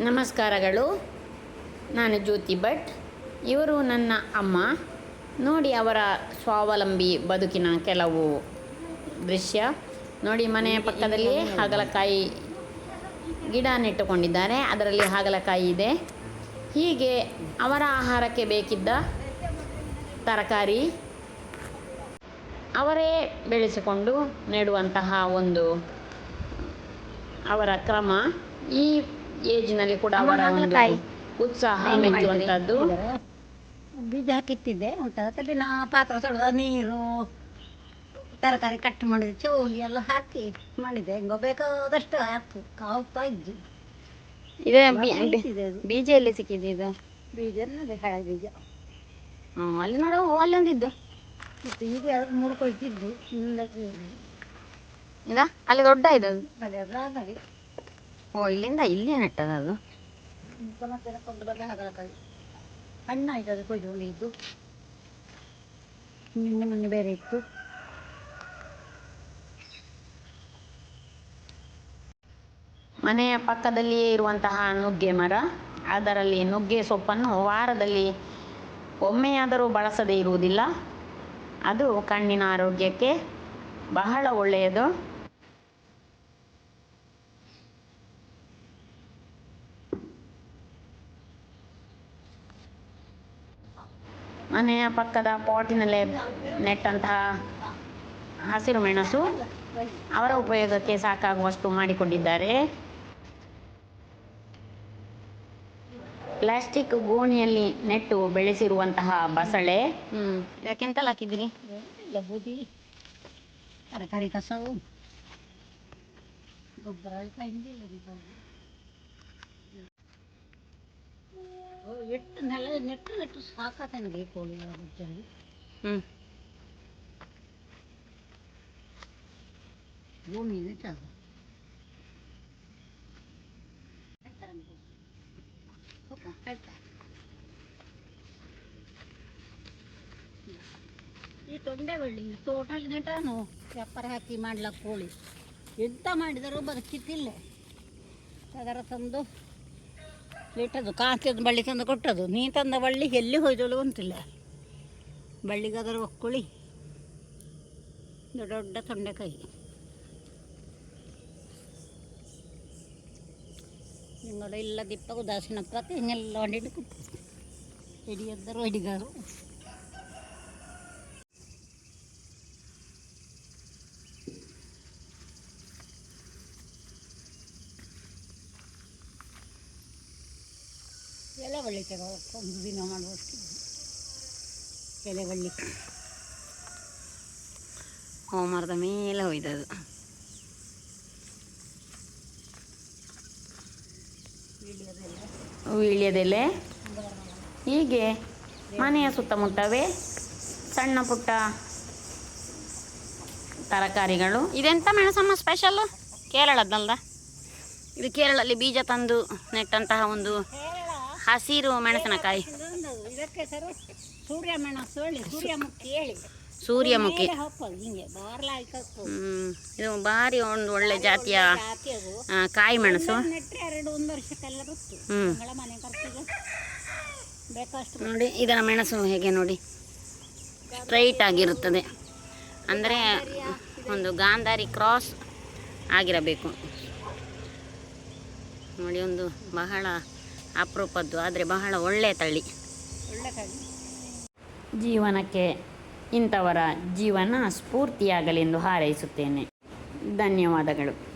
ನಮಸ್ಕಾರಗಳು. ನಾನು ಜ್ಯೋತಿ ಭಟ್. ಇವರು ನನ್ನ ಅಮ್ಮ. ನೋಡಿ ಅವರ ಸ್ವಾವಲಂಬಿ ಬದುಕಿನ ಕೆಲವು ದೃಶ್ಯ. ನೋಡಿ ಮನೆಯ ಪಕ್ಕದಲ್ಲಿ ಹಾಗಲಕಾಯಿ ಗಿಡ ನೆಟ್ಟುಕೊಂಡಿದ್ದಾರೆ. ಅದರಲ್ಲಿ ಹಾಗಲಕಾಯಿ ಇದೆ. ಹೀಗೆ ಅವರ ಆಹಾರಕ್ಕೆ ಬೇಕಿದ್ದ ತರಕಾರಿ ಅವರೇ ಬೆಳೆಸಿಕೊಂಡು ನೆಡುವಂತಹ ಒಂದು ಅವರ ಕ್ರಮ. ಈ ಏಜಿನಲ್ಲಿ ಕೂಡ ಅವರ ಒಂದು. ಉತ್ಸಾಹ ಮೆಚ್ಚುವಂಥದ್ದು ಬೀಜ ಹಾಕಿಟ್ಟಿದ್ದೆ. ಉಂಟು ಅದಕ್ಕೆ ನಾ ಪಾತ್ರ ತೊಳೆದ ನೀರು ತರಕಾರಿ ಕಟ್ ಮಾಡಿದ ಚೌಳಿ ಎಲ್ಲ ಹಾಕಿ ಮಾಡಿದೆ. ಹೆಂಗೋ ಬೇಕಾದಷ್ಟು ಹಾಕು ಕಾವ್ತಾ ಇದ್ದು ಇದೆ ಬೀಜ ಎಲ್ಲಿ ಸಿಕ್ಕಿದೆ ಇದು? ಬೀಜ ಹಳೆ ಬೀಜ. ಹ್ಮ್, ಅಲ್ಲಿ ನೋಡೋ ಅಲ್ಲೊಂದಿದ್ದು. ಮತ್ತು ಈಗ ಮುಡ್ಕೊಳ್ತಿದ್ದು ಇಲ್ಲ ಅಲ್ಲಿ ದೊಡ್ಡ ಇದು ಅದು. ಓ ಇಲ್ಲಿಂದ ಇಲ್ಲಿ ನೆಟ್ಟದ ಅದು? ಮತ್ತೆ ಕೊಂಡು ಬಂದ ಹಾಗಲಕಾಯಿ ಹಣ್ಣಾಯ್ತು ಅದು ಕೊಯ್ದು ಇದ್ದು. ನಿನ್ನೆ ಮೊನ್ನೆ ಬೇರೆ ಇತ್ತು. ಮನೆಯ ಪಕ್ಕದಲ್ಲಿಯೇ ಇರುವಂತಹ ನುಗ್ಗೆ ಮರ ಅದರಲ್ಲಿ ನುಗ್ಗೆ ಸೊಪ್ಪನ್ನು ವಾರದಲ್ಲಿ ಒಮ್ಮೆಯಾದರೂ ಬಳಸದೇ ಇರುವುದಿಲ್ಲ. ಅದು ಕಣ್ಣಿನ ಆರೋಗ್ಯಕ್ಕೆ ಬಹಳ ಒಳ್ಳೆಯದು. ಮನೆಯ ಪಕ್ಕದ ಪಾಟಿನಲ್ಲೇ ನೆಟ್ಟಂತಹ ಹಸಿರು ಮೆಣಸು ಅವರ ಉಪಯೋಗಕ್ಕೆ ಸಾಕಾಗುವಷ್ಟು ಮಾಡಿಕೊಂಡಿದ್ದಾರೆ. ಪ್ಲಾಸ್ಟಿಕ್ ಗೋಣಿಯಲ್ಲಿ ನೆಟ್ಟು ಬೆಳೆಸಿರುವಂತಹ ಬಸಳೆ. ಹ್ಮ್. ಇದಕ್ಕೆಂತೆಲ್ಲ ಹಾಕಿದಿರಿ ಬೂದಿ ತರಕಾರಿ ಕಸವು ಗೊಬ್ಬರ ಎಟ್ಟು ನೆಲ ನೆಟ್ಟು ನೆಟ್ಟು ಸಾಕಾತ ನನಗೆ ಕೋಳಿ ಬಜ್ಜಲ್ಲಿ ಹ್ಮ್. ಭೂಮಿ ನೆಟ್ಟದು ಈ ತೊಂಡೆ ಬಳ್ಳಿ ತೋಟಲ್ಲಿ ನೆಟಾನು ವ್ಯಾಪಾರ ಹಾಕಿ ಮಾಡ್ಲಕ್ಕ ಕೋಳಿ. ಎಂತ ಮಾಡಿದರೂ ಬದುಕಿತ್ತಿಲ್ಲ ಅದರ ತಂದು ಇಟ್ಟದು ಕಾಂತಿದ ಬಳ್ಳಿ ತಂದು ಕೊಟ್ಟದು ನೀ ತಂದ ಬಳ್ಳಿ ಎಲ್ಲಿ ಹೋಯ್ದಳು ಅಂತಿಲ್ಲ. ಬಳ್ಳಿಗಾದ್ರ ಒಕ್ಕುಳಿ ದೊಡ್ಡ ದೊಡ್ಡ ತೊಂಡೆಕಾಯಿ. ಹಿಂಗೆಲ್ಲ ಇಲ್ಲ ದಿಪ್ಪ ಉದಾಸೀನ ಪ್ರತಿ ಹಿಂಗೆಲ್ಲ ಕೊಟ್ಟು ಹಿಡಿಯದ್ದರು ಹಿಡಿಗಾರು ಎಲೆ ಬಳ್ಳಿ ತಗೋಬೇಕು ಒಂದು ದಿನ ಮಾಡುವಷ್ಟು. ಎಲೆ ಬಳ್ಳಿ ಹೋಮರದ ಮೇಲೆ ಹೋಯ್ತದು ವೀಳ್ಯದೆಲೆ ಹೀಗೆ ಮನೆಯ ಸುತ್ತಮುತ್ತವೇ ಸಣ್ಣ ಪುಟ್ಟ ತರಕಾರಿಗಳು. ಇದೆಂತ ಮೆಣಸಮ್ಮ ಸ್ಪೆಷಲ್ ಕೇರಳದ್ದಲ್ದ? ಇದು ಕೇರಳಲ್ಲಿ ಬೀಜ ತಂದು ನೆಟ್ಟಂತಹ ಒಂದು ಹಸಿರು ಮೆಣಸಿನಕಾಯಿ. ಇದೊಂದು ಇದಕ್ಕೆ ಸರು ಸೂರ್ಯ ಮೆಣಸು ಹೇಳಿ ಸೂರ್ಯಮುಖಿ ಹೇಳಿ. ಸೂರ್ಯಮುಖಿ ಇದು ಭಾರಿ ಒಂದು ಒಳ್ಳೆ ಜಾತಿಯ ಕಾಯಿ ಮೆಣಸು. ನೋಡಿ ಇದರ ಮೆಣಸು ಹೇಗೆ ನೋಡಿ. ಸ್ಟ್ರೈಟ್ ಆಗಿರುತ್ತದೆ. ಅಂದರೆ ಒಂದು ಗಾಂಧಾರಿ ಕ್ರಾಸ್ ಆಗಿರಬೇಕು. ನೋಡಿ ಒಂದು ಬಹಳ ಅಪರೂಪದ್ದು. ಆದರೆ ಬಹಳ ಒಳ್ಳೆಯ ತಳಿ. ಜೀವನಕ್ಕೆ ಇಂಥವರ ಜೀವನ ಸ್ಫೂರ್ತಿಯಾಗಲೆಂದು ಹಾರೈಸುತ್ತೇನೆ. ಧನ್ಯವಾದಗಳು.